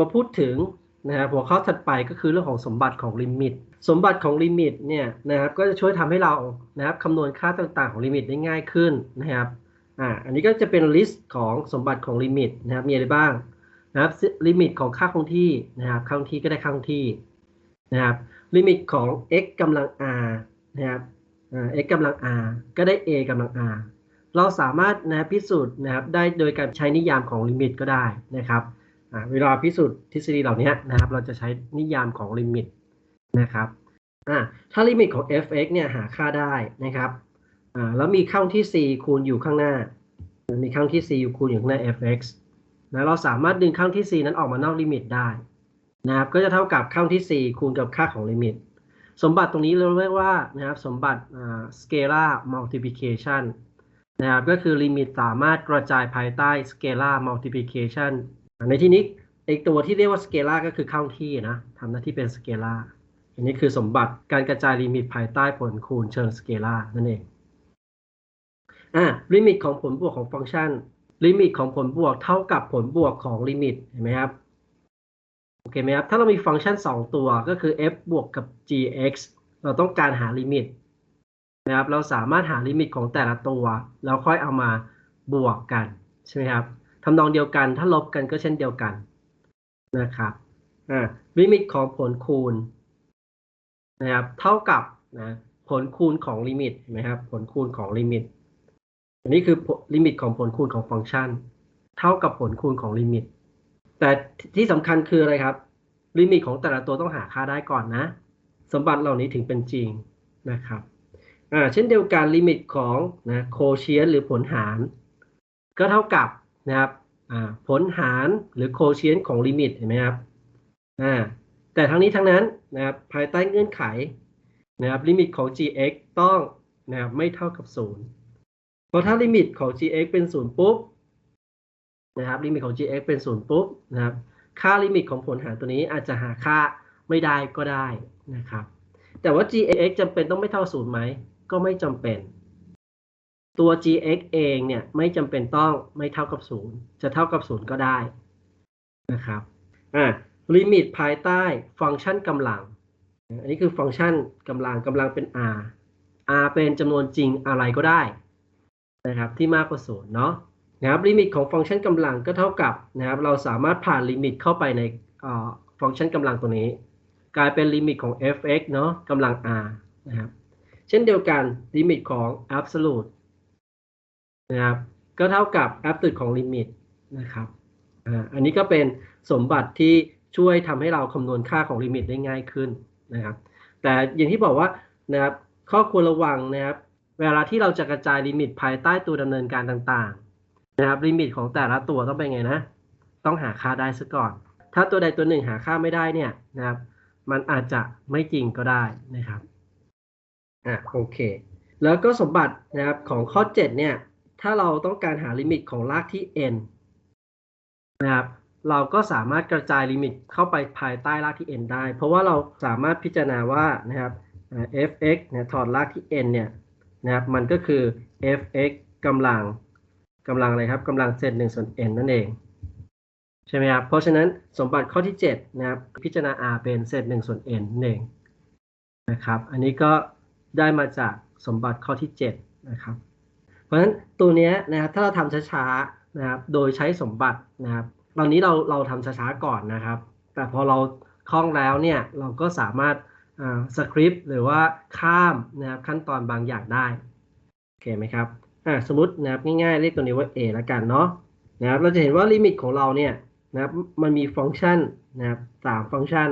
มาพูดถึงนะครับหัวข้อถัดไปก็คือเรื่องของสมบัติของลิมิต สมบัติของลิมิตเนี่ยนะครับก็จะช่วยทำให้เรานะครับคำนวณค่าต่างๆของลิมิตได้ง่ายขึ้นนะครับอ่าอันนี้ก็จะเป็นลิสต์ของสมบัติของลิมิตนะครับมีอะไรบ้างนะครับลิมิตของค่าคงที่นะครับค่าคงที่ก็ได้ค่าคงที่นะครับลิมิตของ x กำลัง r นะครับอ่า x กำลัง r ก็ได้ a กำลัง r เราสามารถนะพิสูจน์นะครับได้โดยการใช้นิยามของลิมิตก็ได้นะครับ เวลาพิสูจน์ทฤษฎีเหล่านี้นะครับ เราจะใช้นิยามของลิมิตนะครับถ้าลิมิตของ f(x) เนี่ยหาค่าได้นะครับแล้วมีค่างที่ c คูณอยู่ข้างหน้า มีค่างที่ c อยู่คูณอยู่ข้างหน้า f(x) นะเราสามารถดึงค่างที่ c นั้นออกมานอกลิมิตได้นะครับ ก็จะเท่ากับค่างที่ c คูณกับค่าของลิมิต สมบัติตรงนี้เราเรียกว่านะครับสมบัติ scalar multiplication นะครับก็คือลิมิตสามารถกระจายภายใต้ scalar multiplication ในที่นี้ไอตัวที่เรียกว่า scalar ก็คือเข้าที่นะทำหน้าที่เป็น scalar อันนี้คือสมบัติการกระจายลิมิตภายใต้ผลคูณเชิง scalar นั่นเองอ่าลิมิตของผลบวกของฟังก์ชัน ลิมิตของผลบวกเท่ากับผลบวกของลิมิตเห็นไหมครับโอเคไหมครับ ถ้าเรามีฟังก์ชัน 2 ตัวก็คือ f บวกกับ gx เราต้องการหาลิมิตนะครับ เราสามารถหาลิมิตของแต่ละตัว แล้วค่อยเอามาบวกกัน ใช่ไหมครับ ทำนองเดียวกัน ถ้าลบกันก็เช่นเดียวกันนะครับอ่าลิมิตของผลคูณนะครับเท่ากับนะผลคูณของลิมิตนไหมครับผลคูณของลิมิต อันนี้คือลิมิตของผลคูณของฟังก์ชัน เท่ากับผลคูณของลิมิต แต่ที่สำคัญคืออะไรครับลิมิตของแต่ละตัวต้องหาค่าได้ก่อนนะ สมบัติเหล่านี้ถึงเป็นจริงนะครับอ่าเช่นเดียวกันลิมิตของนะโคเชียนหรือผลหาร ก็เท่ากับ นะครับผลหารหรือโคเชียนของลิมิตเห็นไหมครับแต่ทั้งนี้ทั้งนั้นนะครับภายใต้เงื่อนไขนะครับลิมิตของ gx ต้องนะครับไม่เท่ากับ 0 เพราะถ้าลิมิตของ gx เป็น 0 ปุ๊บนะครับลิมิตของ gx เป็น 0 ปุ๊บนะครับค่าลิมิตของผลหารตัวนี้อาจจะหาค่าไม่ได้ก็ได้นะครับแต่ว่า gx จำเป็นต้องไม่เท่า 0 ไหม ก็ไม่จำเป็น ตัว gx เองเนี่ยไม่จำเป็นต้องไม่เท่ากับ 0 จะเท่ากับ 0 ก็ได้นะครับอ่าลิมิตภายใต้ฟังก์ชันกำลัง อันนี้คือฟังก์ชันกำลังกำลังเป็น r r เป็นจำนวนจริงอะไรก็ได้นะครับที่มากกว่า 0 เนาะนะครับลิมิตของฟังก์ชันกำลังก็เท่ากับนะครับเราสามารถผ่านลิมิตเข้าไปในฟังก์ชันกำลังตัวนี้ กลายเป็นลิมิตของ f(x) เนาะกำลัง r นะครับเช่นเดียวกันลิมิตของ absolute นะครับ ก็เท่ากับ absolute ของลิมิตนะครับอ่าอันนี้ก็เป็นสมบัติที่ช่วยทำให้เราคำนวณค่าของลิมิตได้ง่ายขึ้นนะครับ แต่อย่างที่บอกว่านะครับข้อควรระวังนะครับ เวลาที่เราจะกระจายลิมิตภายใต้ตัวดำเนินการต่างๆ นะครับลิมิตของแต่ละตัวต้องเป็นไงนะ ต้องหาค่าได้ซะก่อน ถ้าตัวใดตัวหนึ่งหาค่าไม่ได้เนี่ยนะครับ มันอาจจะไม่จริงก็ได้นะครับอะโอเค แล้วก็สมบัตินะครับของข้อ 7 เนี่ย ถ้าเราต้องการหาลิมิตของรากที่ n นะครับ เราก็สามารถกระจายลิมิตเข้าไปภายใต้รากที่ n ได้ เพราะว่าเราสามารถพิจารณาว่านะครับ f(x) เนี่ยถอดรากที่ n เนี่ยนะครับมันก็คือ f(x) กำลังกำลังอะไรครับกำลังเศษ1ส่วน n นั่นเองใช่ไหมครับ เพราะฉะนั้นสมบัติข้อที่ 7 นะครับ พิจารณา r เป็นเศษ1ส่วน n นั่นเองนะครับ อันนี้ก็ได้มาจากสมบัติข้อที่ 7 นะครับ ราะฉะนั้นตัวนี้นะครับถ้าเราทำช้าๆนะครับโดยใช้สมบัตินะครับตอนนี้เราเราทำช้าๆก่อนนะครับ แต่พอเราคล่องแล้วเนี่ยเราก็สามารถสคริปต์หรือว่าข้ามนะครับขั้นตอนบางอย่างได้โอเคไหมครับอ่าสมมตินะครับง่ายๆเรียกตัวนี้ว่า a แล้วกันเนาะนะครับเราจะเห็นว่าลิมิตของเราเนี่ยนะครับมันมีฟังก์ชันนะครับสามฟังก์ชัน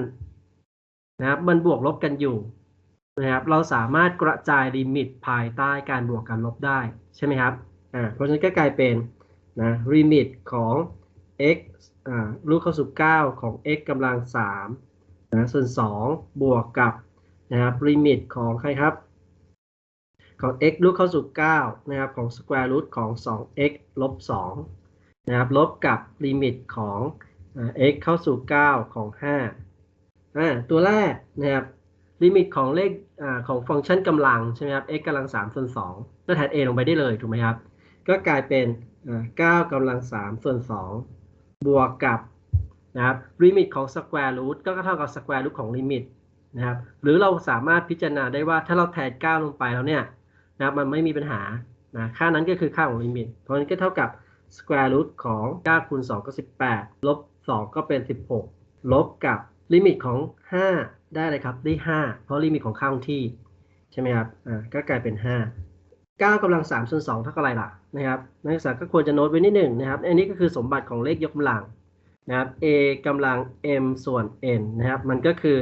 นะครับมันบวกลบกันอยู่ นะครับเราสามารถกระจายลิมิตภายใต้การบวกกันลบได้ใช่ไหมครับอ่าเพราะฉะนั้นก็กลายเป็นนะลิมิตของ x อ่ารูทเข้าสู่9ของ x กำลัง3นะส่วน 2 บวกกับนะครับลิมิตของใครครับ ของ x รูทเข้าสู่9นะครับของ square root ของ 2x ลบ2นะครับลบกับลิมิตของ x เข้าสู่ 9 ของ5อ่าตัวแรกนะครับ ลิมิตของเลขอของฟังก์ชันกำลังใช่ไหมครับ x กำลัง3ส่วน2ก็แทน a ลงไปได้เลยถูกไหมครับ ก็กลายเป็น9กำลัง3ส่วน2บวกกับนะครับลิมิตของ square root ก็เท่ากับ square root ของลิมิตนะครับหรือเราสามารถพิจารณาได้ว่าถ้าเราแทน 9 ลงไปแล้วเนี่ยนะครับมันไม่มีปัญหานะค่านั้นก็คือค่าของลิมิต เพราะฉะนั้นก็เท่ากับ square root ของ9คูณ2ก็18 ลบ 2 ก็เป็น 16 ลบกับ ลิมิตของ 5 ได้เลยครับได้ 5 เพราะลิมิตของค่าคงที่ใช่ไหมครับอ่าก็กลายเป็น 5 9กำลัง3ส่วน2เท่ากับอะไรล่ะนะครับนักศึกษาก็ควรจะโน้ตไว้นิดหนึ่งนะครับ อันนี้ก็คือสมบัติของเลขยกกำลังนะครับ a กำลัง m ส่วน n นะครับ มันก็คือ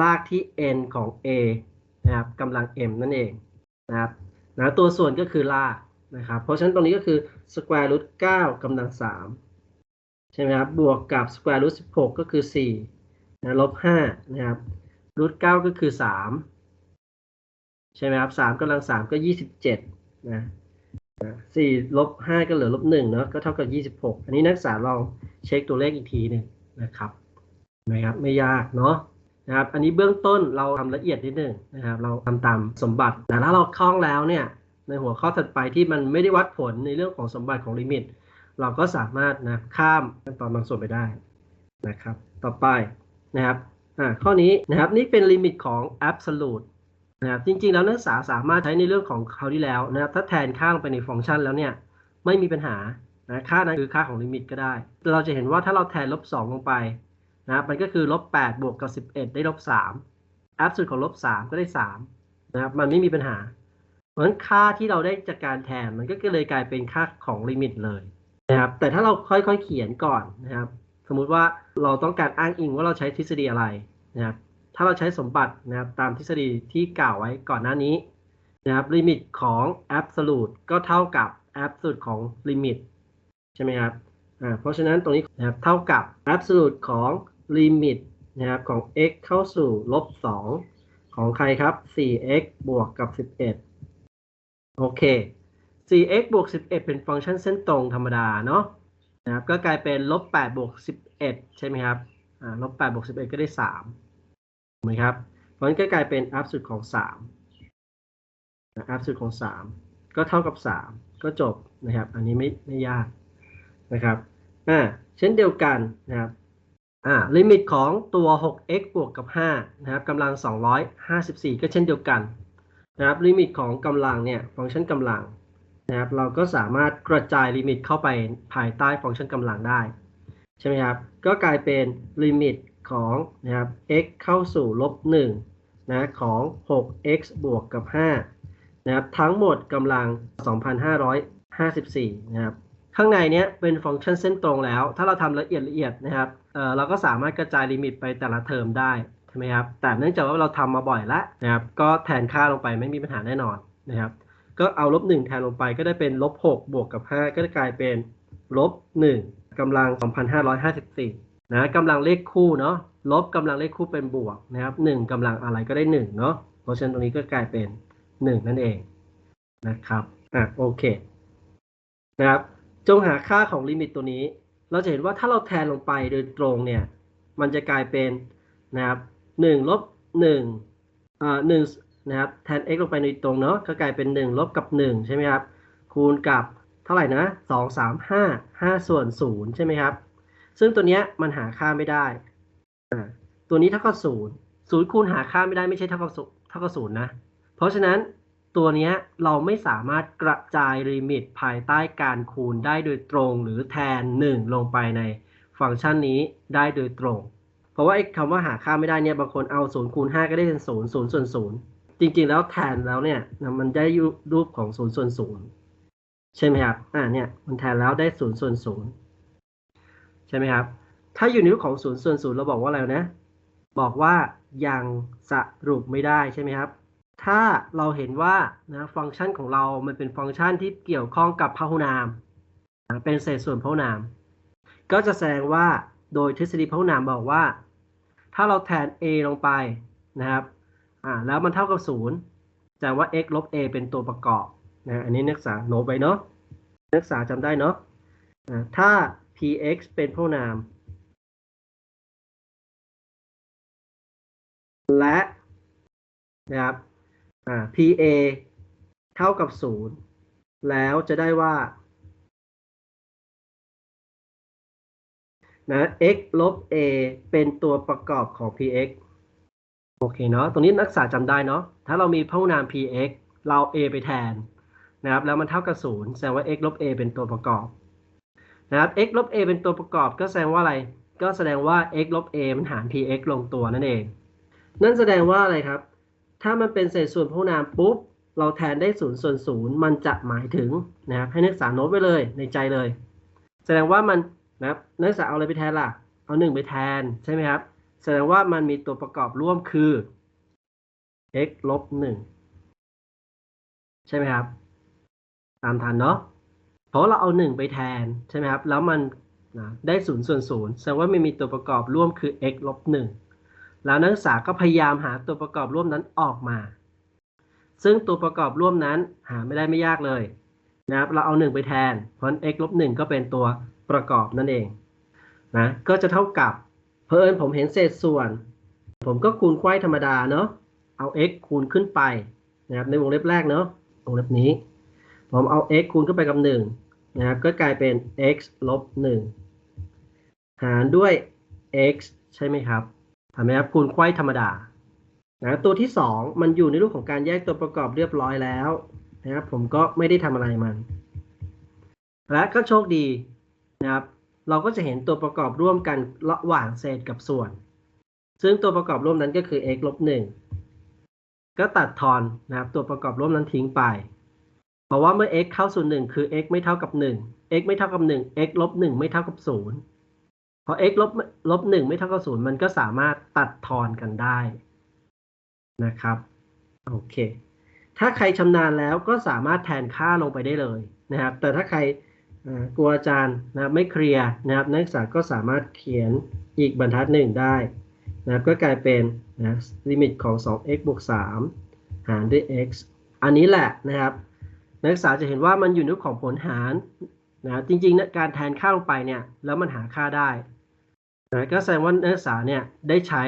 รากที่ n ของ a นะครับกำลัง m นั่นเองนะครับนะตัวส่วนก็คือรากนะครับ เพราะฉะนั้นตรงนี้ก็คือ square root 9กำลัง3ใช่ไหมครับ บวกกับ square root 16 ก็คือ 4 นะลบ5นะครับ root 9ก็คือ3ใช่ไหมครับ3กำลัง3ก็27นะสี่ลบห้าก็เหลือลบหนึ่งเนาะก็เท่ากับยี่สิบหกอันนี้นักศึกษาลองเช็คตัวเลขอีกทีหนึ่งนะครับนะครับ ไม่ยากเนาะนะครับ อันนี้เบื้องต้นเราทำละเอียดนิดนึงนะครับ เราทำตามสมบัติแต่ถ้าเราคล่องแล้วเนี่ย ในหัวข้อถัดไปที่มันไม่ได้วัดผลในเรื่องของสมบัติของลิมิต เราก็สามารถนะข้ามขั้นตอนบางส่วนไปได้นะครับ ต่อไป นะครับอ่าข้อนี้นะครับนี่เป็นลิมิตของ absolute นะครับจริงๆ แล้วนักศึกษาสามารถใช้ในเรื่องของคราวที่แล้วนะครับถ้าแทนค่าลงไปในฟังก์ชันแล้วเนี่ยไม่มีปัญหานะค่านั้นคือค่าของลิมิตก็ได้เราจะเห็นว่าถ้าเราแทนลบ2ลงไปนะครับมันก็คือลบ8บวกกับ11 ได้ลบ3แอบสุดของลบ3ก็ได้3นะครับมันไม่มีปัญหา เพราะฉะนั้นค่าที่เราได้จากการแทนมันก็เลยกลายเป็นค่าของลิมิตเลยนะครับแต่ถ้าเราค่อยๆเขียนก่อนนะครับ สมมุติว่าเราต้องการอ้างอิงว่าเราใช้ทฤษฎีอะไรนะครับถ้าเราใช้สมบัตินะครับตามทฤษฎีที่กล่าวไว้ก่อนหน้านี้นะครับลิมิตของ absolute ก็เท่ากับ absolute ของลิมิตใช่ไหมครับอ่าเพราะฉะนั้นตรงนี้นะครับเท่ากับ absolute ของลิมิตนะครับของ x เข้าสู่ลบ2ของใครครับ 4x บวกกับ 11 โอเค 4x บวก11 เป็นฟังก์ชันเส้นตรงธรรมดาเนาะ นะครับก็กลายเป็นลบ8บวก11ใช่ไหมครับอ่าลบ8บวก11ก็ได้3ถูกไหมครับเพราะฉะนั้นก็กลายเป็น absolute ของ3นะ absolute ของ3ก็เท่ากับ3ก็จบนะครับ อันนี้ไม่ไม่ยากนะครับอ่าเช่นเดียวกันนะครับอ่าลิมิตของตัว 6x บวกกับ5นะครับกำลัง 254 ก็เช่นเดียวกันนะครับลิมิตของกำลังเนี่ยฟังก์ชันกำลัง นะครับเราก็สามารถกระจายลิมิตเข้าไปภายใต้ฟังก์ชันกำลังได้ใช่ไหมครับ ก็กลายเป็นลิมิตของนะครับ x เข้าสู่ลบ1นะของ 6x บวกกับ5นะครับทั้งหมดกำลัง 2,554 นะครับ ข้างในเนี้ยเป็นฟังก์ชันเส้นตรงแล้ว ถ้าเราทำละเอียดละเอียดนะครับเเราก็สามารถกระจายลิมิตไปแต่ละเทอมได้ใช่ไหมครับ แต่เนื่องจากว่าเราทำมาบ่อยแล้วนะครับ ก็แทนค่าลงไปไม่มีปัญหาแน่นอนนะครับ ก็เอาลบ1แทนลงไปก็ได้เป็นลบ6บวกกับ 5 ก็จะกลายเป็นลบ1กำลัง 2,554นะกำลังเลขคู่เนาะลบกำลังเลขคู่เป็นบวกนะครับ1กำลังอะไรก็ได้1เนาะเพราะฉะนั้นตรงนี้ก็กลายเป็น 1 นั่นเองนะครับอะโอเคนะครับจงหาค่าของลิมิตตัวนี้ เราจะเห็นว่าถ้าเราแทนลงไปโดยตรงเนี่ยมันจะกลายเป็นนะครับ1ลบ1อ่า1 นะครับแทน x ลงไปโดยตรงเนาะก็กลายเป็น 1 ลบกับ 1 ใช่ไหมครับ คูณกับเท่าไหร่นะ 2 3 5 5 ส่วน 0 ใช่ไหมครับ ซึ่งตัวเนี้ยมันหาค่าไม่ได้ ตัวนี้เท่ากับศูนย์ศูนย์คูณหาค่าไม่ได้ไม่ใช่เท่ากับศูนย์เท่ากับศูนย์นะ เพราะฉะนั้นตัวเนี้ยเราไม่สามารถกระจายลิมิตภายใต้การคูณได้โดยตรงหรือแทน 1 ลงไปในฟังก์ชันนี้ได้โดยตรง เพราะว่าไอ้คำว่าหาค่าไม่ได้เนี่ยบางคนเอา 0 คูณ 5 ก็ได้เป็น 0 0ส่วน0 จริงๆแล้วแทนแล้วเนี่ยมันได้รูปของ0ส่วน0ใช่ไหมครับอ่าเนี่ยมันแทนแล้วได้0ส่วน0ใช่ไหมครับ ถ้าอยู่ในรูปของ0ส่วน0เราบอกว่าอะไรนะ บอกว่ายังสรุปไม่ได้ใช่ไหมครับ ถ้าเราเห็นว่านะฟังก์ชันของเรา มันเป็นฟังก์ชันที่เกี่ยวข้องกับพหุนาม เป็นเศษส่วนพหุนาม ก็จะแสดงว่าโดยทฤษฎีพหุนามบอกว่า ถ้าเราแทน a ลงไปนะครับ อ่าแล้วมันเท่ากับ0แสดงว่า x ลบ a เป็นตัวประกอบนะอันนี้นักศึกษาโน้ตไว้เนาะนักศึกษาจำได้เนาะอ่าถ้า px เป็นพหุนาม และนะครับอ่า PA เท่ากับ0แล้วจะได้ว่านะ x ลบ a เป็นตัวประกอบของ px โอเคเนาะตรงนี้นักศึกษาจำได้เนาะถ้าเรามีพหุนาม px เรา a ไปแทนนะครับแล้วมันเท่ากับศูนย์แสดงว่า x ลบ a เป็นตัวประกอบนะครับ x ลบ a เป็นตัวประกอบ ก็แสดงว่าอะไร ก็แสดงว่า x ลบ a มันหาร px ลงตัวนั่นเอง นั่นแสดงว่าอะไรครับ ถ้ามันเป็นเศษส่วนพหุนามปุ๊บ เราแทนได้ศูนย์ส่วนศูนย์มันจะหมายถึงนะครับให้นักศึกษาโน้ตไว้เลยในใจเลย แสดงว่ามันนะครับนักศึกษาเอาอะไรไปแทนล่ะ เอาหนึ่งไปแทนใช่ไหมครับ แสดงว่ามันมีตัวประกอบร่วมคือ x ลบหนึ่งใช่ไหมครับ ตามทันเนาะเพราะเราเอาหนึ่งไปแทนใช่ไหมครับ แล้วมันนะได้ศูนย์ส่วนศูนย์แสดงว่ามันมีตัวประกอบร่วมคือ x ลบหนึ่งแล้วนักศึกษาก็พยายามหาตัวประกอบร่วมนั้นออกมา ซึ่งตัวประกอบร่วมนั้นหาไม่ได้ไม่ยากเลยนะครับ เราเอาหนึ่งไปแทน เพราะ x ลบหนึ่งก็เป็นตัวประกอบนั่นเองนะ ก็จะเท่ากับ เพอเอิญผมเห็นเศษส่วน ผมก็คูณไขว้ธรรมดาเนาะเอา x คูณขึ้นไปนะครับในวงเล็บแรกเนาะวงเล็บนี้ ผมเอา x คูณขึ้นไปกับ1นะครับก็กลายเป็น x ลบ1หารด้วย x ใช่ไหมครับทำไหมครับคูณไขว้ธรรมดานะตัวที่ 2 มันอยู่ในรูปของการแยกตัวประกอบเรียบร้อยแล้วนะครับผมก็ไม่ได้ทำอะไรมัน และก็โชคดีนะครับ เราก็จะเห็นตัวประกอบร่วมกันระหว่างเศษกับส่วน ซึ่งตัวประกอบร่วมนั้นก็คือ x ลบ1ก็ตัดทอนนะครับตัวประกอบร่วมนั้นทิ้งไปเพราะว่าเมื่อ x เข้าสู่1คือ x ไม่เท่ากับ 1 x ไม่เท่ากับ 1 x ลบ1ไม่เท่ากับ 0 พอ x ลบลบ1ไม่เท่ากับ 0 มันก็สามารถตัดทอนกันได้นะครับ โอเค ถ้าใครชำนาญแล้วก็สามารถแทนค่าลงไปได้เลยนะครับ แต่ถ้าใคร กลัวอาจารย์นะครับไม่เคลียร์นะครับนักศึกษาก็สามารถเขียนอีกบรรทัดหนึ่งได้นะครับก็กลายเป็นนะลิมิตของ 2x บวก 3 หารด้วย x อันนี้แหละนะครับ นักศึกษาจะเห็นว่ามันอยู่ในรูปของผลหารนะจริงๆนะการแทนค่าลงไปเนี่ยแล้วมันหาค่าได้นะก็แสดงว่านักศึกษาเนี่ยได้ใช้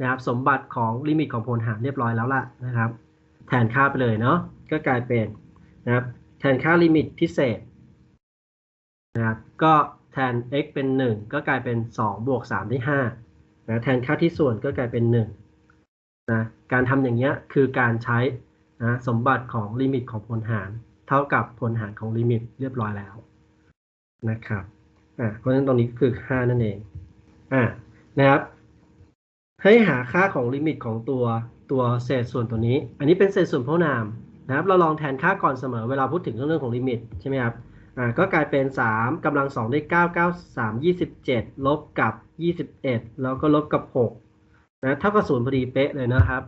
นะครับสมบัติของลิมิตของผลหารเรียบร้อยแล้วล่ะนะครับ แทนค่าไปเลยเนาะก็กลายเป็นนะครับแทนค่าลิมิตพิเศษ นะครับก็แทน x เป็น 1 ก็กลายเป็น 2 บวก 3 ได้5นะแทนค่าที่ส่วนก็กลายเป็น1นะการทำอย่างเงี้ยคือการใช้นะสมบัติของลิมิตของผลหาร เท่ากับผลหารของลิมิตเรียบร้อยแล้วนะครับอ่าเพราะฉะนั้นตรงนี้คือ 5 นั่นเองอ่านะครับ ให้หาค่าของลิมิตของตัวตัวเศษส่วนตัวนี้ อันนี้เป็นเศษส่วนพหุนามนะครับ เราลองแทนค่าก่อนเสมอเวลาพูดถึงเรื่องของลิมิตใช่ไหมครับ อ่าก็กลายเป็น 3กำลัง 2 ได้ 9 9 3 27 ลบกับ 21 แล้วก็ลบกับ6นะเท่ากับ0พอดีเป๊ะเลยนะครับ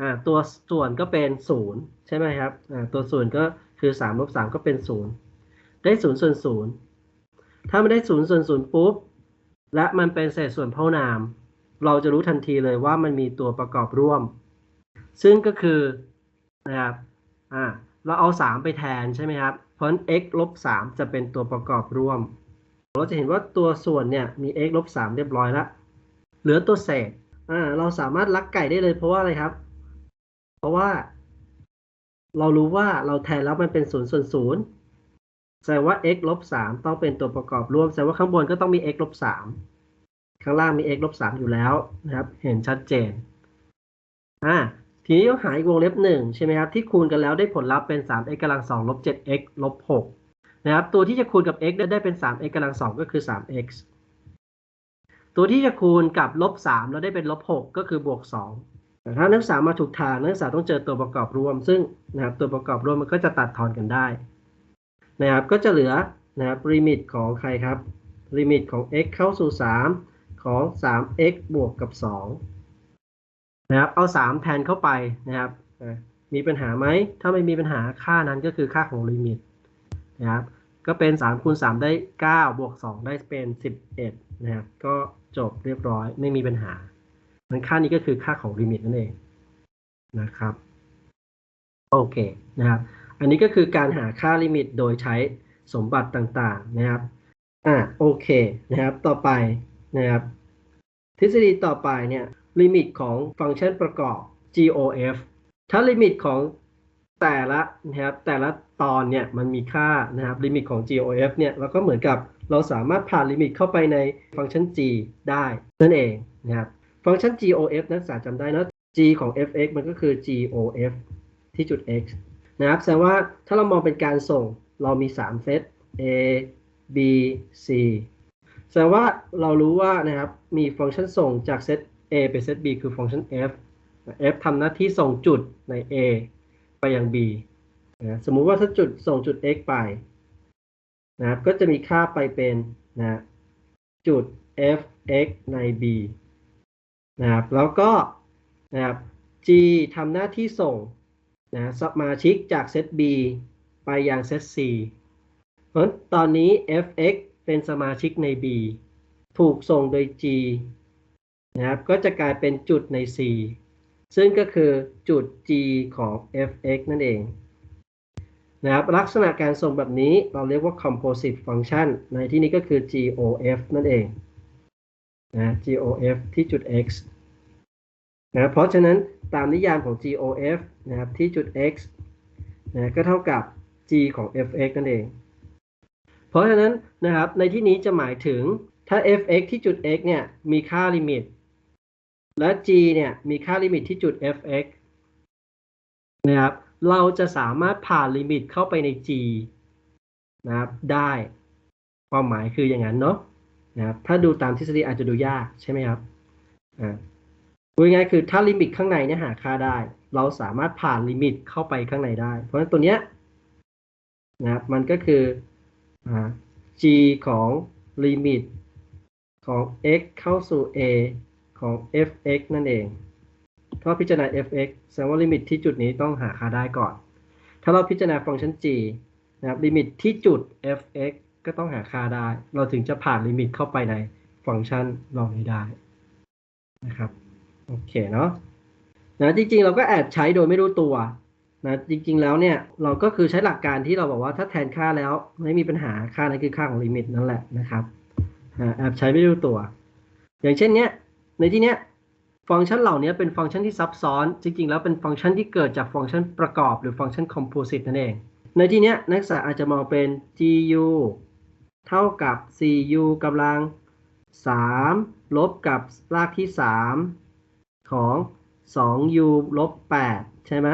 อ่าตัวส่วนก็เป็น0ใช่ไหมครับอ่าตัวส่วนก็คือ3ลบ3ก็เป็น0ได้0ส่วน0ถ้ามันได้0ส่วน0ปุ๊บ และมันเป็นเศษส่วนพหุนาม เราจะรู้ทันทีเลยว่ามันมีตัวประกอบร่วม ซึ่งก็คือนะครับอ่า เราเอา 3 ไปแทนใช่ไหมครับ เพราะฉะนั้น x ลบ3จะเป็นตัวประกอบร่วม เราจะเห็นว่าตัวส่วนเนี่ยมี x ลบ3เรียบร้อยแล้ว เหลือตัวเศษอ่าเราสามารถลักไก่ได้เลยเพราะว่าอะไรครับ เพราะว่า เรารู้ว่าเราแทนแล้วมันเป็น0ส่วน0แสดงว่า x ลบ3ต้องเป็นตัวประกอบร่วม แสดงว่าข้างบนก็ต้องมี x ลบ3ข้างล่างมี x ลบ3อยู่แล้วนะครับ เห็นชัดเจนอ่า ทีนี้ก็หาอีกวงเล็บหนึ่งใช่ไหมครับที่คูณกันแล้วได้ผลลัพธ์เป็น 3x กำลัง2ลบ 7x ลบ6นะครับตัวที่จะคูณกับ x ได้ได้เป็น 3x กำลัง2ก็คือ 3x ตัวที่จะคูณกับลบ3แล้วได้เป็นลบ6ก็คือบวก2แต่ถ้านักศึกษามาถูกทางนักศึกษาต้องเจอตัวประกอบรวม ซึ่งนะครับตัวประกอบรวมมันก็จะตัดทอนกันได้นะครับก็จะเหลือนะครับลิมิตของใครครับลิมิตของ x เข้าสู่ 3 ของ 3x บวกกับ 2 นะครับ เอา3แทนเข้าไปนะครับมีปัญหาไหม ถ้าไม่มีปัญหาค่านั้นก็คือค่าของลิมิตนะครับ ก็เป็น3คูณ3ได้ 9 บวก 2 ได้เป็น 11 นะครับ ก็จบเรียบร้อยไม่มีปัญหามันค่านี้ก็คือค่าของลิมิตนั่นเองนะครับ โอเคนะครับ อันนี้ก็คือการหาค่าลิมิตโดยใช้สมบัติต่างๆนะครับ อ่าโอเคนะครับ ต่อไปนะครับ ทฤษฎีต่อไปเนี่ย ลิมิตของฟังก์ชันประกอบ GOF ถ้าลิมิตของแต่ละนะครับแต่ละตอนเนี่ยมันมีค่านะครับลิมิตของ GOF เนี่ยเราก็เหมือนกับเราสามารถผ่านลิมิตเข้าไปในฟังก์ชัน g ได้นั่นเองนะครับฟังก์ชัน gof นักศึกษาจำได้นะ g ของ fx มันก็คือ gof ที่จุด x นะครับแสดงว่าถ้าเรามองเป็นการส่งเรามี 3 เซต a b c แสดงว่าเรารู้ว่านะครับมีฟังก์ชันส่งจากเซต a ไปเซต b คือฟังก์ชัน f f ทำหน้าที่ส่งจุดใน a ไปยัง b นะสมมุติว่าถ้าจุดส่งจุด x ไปนะครับก็จะมีค่าไปเป็นนะจุด f(x) ใน b นะครับแล้วก็นะครับ g ทำหน้าที่ส่งนะสมาชิกจากเซต b ไปยังเซต c เพราะฉะนั้นตอนนี้ f(x) เป็นสมาชิกใน b ถูกส่งโดย g นะครับก็จะกลายเป็นจุดใน c ซึ่งก็คือจุด g ของ f(x) นั่นเองนะครับลักษณะการส่งแบบนี้เราเรียกว่า composite function ในที่นี้ก็คือ gof นั่นเองนะ gof ที่จุด x นะเพราะฉะนั้นตามนิยามของ gof นะครับที่จุด x นะก็เท่ากับ g ของ f(x) นั่นเอง เพราะฉะนั้นนะครับในที่นี้จะหมายถึงถ้า f(x) ที่จุด x เนี่ยมีค่าลิมิต และ g เนี่ยมีค่าลิมิตที่จุด f(x) นะครับ เราจะสามารถผ่านลิมิตเข้าไปใน g นะครับ ได้ ความหมายคืออย่างนั้นเนาะนะครับ ถ้าดูตามทฤษฎีอาจจะดูยากใช่ไหมครับ อ่าพูดง่ายคือถ้าลิมิตข้างในเนี่ยหาค่าได้ เราสามารถผ่านลิมิตเข้าไปข้างในได้ เพราะฉะนั้นตัวเนี้ยนะครับ มันก็คืออ่า g ของลิมิตของ x เข้าสู่ a ของ f(x) นั่นเอง ถ้าพิจารณา f(x) แสดงว่าลิมิตที่จุดนี้ต้องหาค่าได้ก่อน ถ้าเราพิจารณาฟังก์ชัน g นะครับลิมิตที่จุด f(x) ก็ต้องหาค่าได้ เราถึงจะผ่านลิมิตเข้าไปในฟังก์ชันเหล่านี้ได้นะครับ โอเคเนาะนะจริงๆ เราก็แอบใช้โดยไม่รู้ตัวนะจริงๆแล้วเนี่ยเราก็คือใช้หลักการที่เราบอกว่าถ้าแทนค่าแล้วไม่มีปัญหาค่านั้นคือค่าของลิมิตนั่นแหละนะครับแอบใช้ไม่รู้ตัว อย่างเช่นเนี้ย ในที่เนี้ยฟังก์ชันเหล่านี้เป็นฟังก์ชันที่ซับซ้อน จริงๆ แล้วเป็นฟังก์ชันที่เกิดจากฟังก์ชันประกอบหรือฟังก์ชันคอมโพสิตนั่นเอง ในที่เนี้ยนักศึกษาอาจจะมองเป็น gu เท่ากับ 4u กำลัง 3 ลบกับรากที่ 3 ของ 2u ลบ 8 ใช่ไหม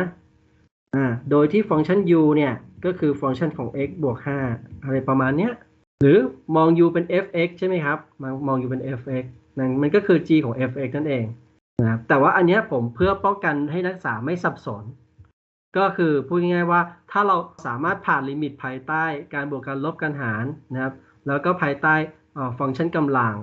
อ่า โดยที่ฟังก์ชัน u เนี่ยก็คือฟังก์ชันของ x บวก 5 อะไรประมาณเนี้ย หรือมอง u เป็น fx ใช่ไหมครับ มองมอง u เป็น fx นั่นมันก็คือ g ของ fx นั่นเองนะครับแต่ว่าอันนี้ผมเพื่อป้องกันให้นักศึกษาไม่สับสน ก็คือพูดง่ายๆว่าถ้าเราสามารถผ่านลิมิตภายใต้การบวกการลบการหารนะครับ แล้วก็ภายใต้ฟังก์ชันกำลัง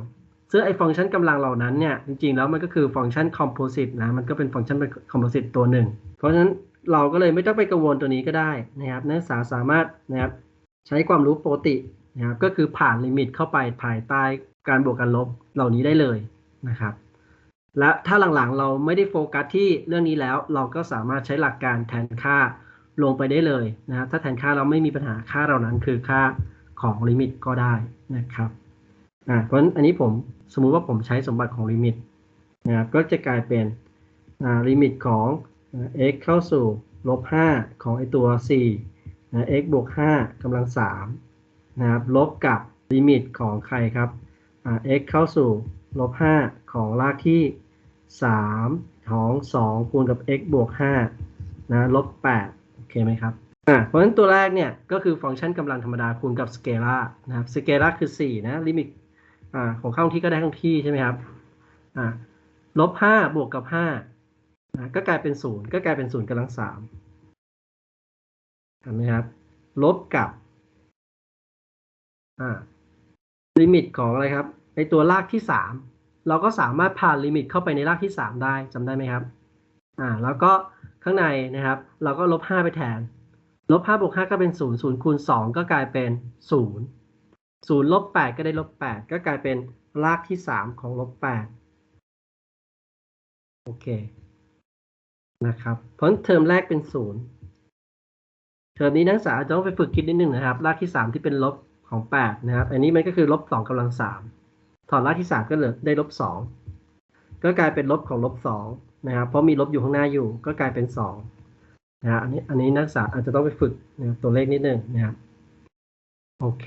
ซึ่งไอ้ฟังก์ชันกำลังเหล่านั้นเนี่ยจริงๆแล้วมันก็คือฟังก์ชันคอมโพสิตนะมันก็เป็นฟังก์ชันคอมโพสิตตัวหนึ่ง เพราะฉะนั้นเราก็เลยไม่ต้องไปกังวลตัวนี้ก็ได้นะครับ นักศึกษาสามารถนะครับใช้ความรู้ปกตินะครับก็คือผ่านลิมิตเข้าไปภายใต้ การบวกการลบเหล่านี้ได้เลยนะครับ และถ้าหลังๆเราไม่ได้โฟกัสที่เรื่องนี้แล้ว เราก็สามารถใช้หลักการแทนค่าลงไปได้เลยนะครับถ้าแทนค่าเราไม่มีปัญหาค่าเหล่านั้นคือค่าของลิมิตก็ได้นะครับอ่าเพราะฉะนั้นอันนี้ผมสมมุติว่าผมใช้สมบัติของลิมิตนะครับก็จะกลายเป็นอ่าลิมิตของ x เข้าสู่ลบ5ของไอตัว 4 นะ x บวก5กำลัง3นะครับลบกับลิมิตของใครครับ x เข้าสู่ลบ5ของรากที่ 3 ของ 2 คูณกับ x บวก5นะลบ8โอเคไหมครับอ่าเพราะฉะนั้นตัวแรกเนี่ย ก็คือฟังก์ชันกำลังธรรมดาคูณกับสเกลาร์นะครับสเกลาร์คือ 4 นะลิมิตอ่าของเข้าที่ก็ได้ทั้งที่ใช่ไหมครับอ่าลบ5บวกกับ5นะก็กลายเป็น 0 ก็กลายเป็น 0กำลัง3เห็นไหมครับลบกับอ่าลิมิตของอะไรครับ ในตัวรากที่ 3 เราก็สามารถผ่านลิมิตเข้าไปในรากที่ 3 ได้จำได้ไหมครับอ่าแล้วก็ข้างในนะครับ เราก็ลบ 5 ไปแทนลบ5บวก5ก็เป็น 0 0คูณ2ก็กลายเป็น 0 0ลบ8ก็ได้ลบ8ก็กลายเป็นรากที่ 3 ของลบ8โอเคนะครับเพราะเทอมแรกเป็น 0 เทอมนี้นักศึกษาจะต้องไปฝึกคิดนิดนึงนะครับ รากที่ 3 ที่เป็นลบของ 8 นะครับ อันนี้มันก็คือลบ2กำลัง3 ถอดรากที่3ก็เหลือได้ลบ2ก็กลายเป็นลบของลบ2นะครับเพราะมีลบอยู่ข้างหน้าอยู่ ก็กลายเป็น2นะฮะอันนี้อันนี้นักศึกษาอาจจะต้องไปฝึกนะตัวเลขนิดนึงนะครับโอเค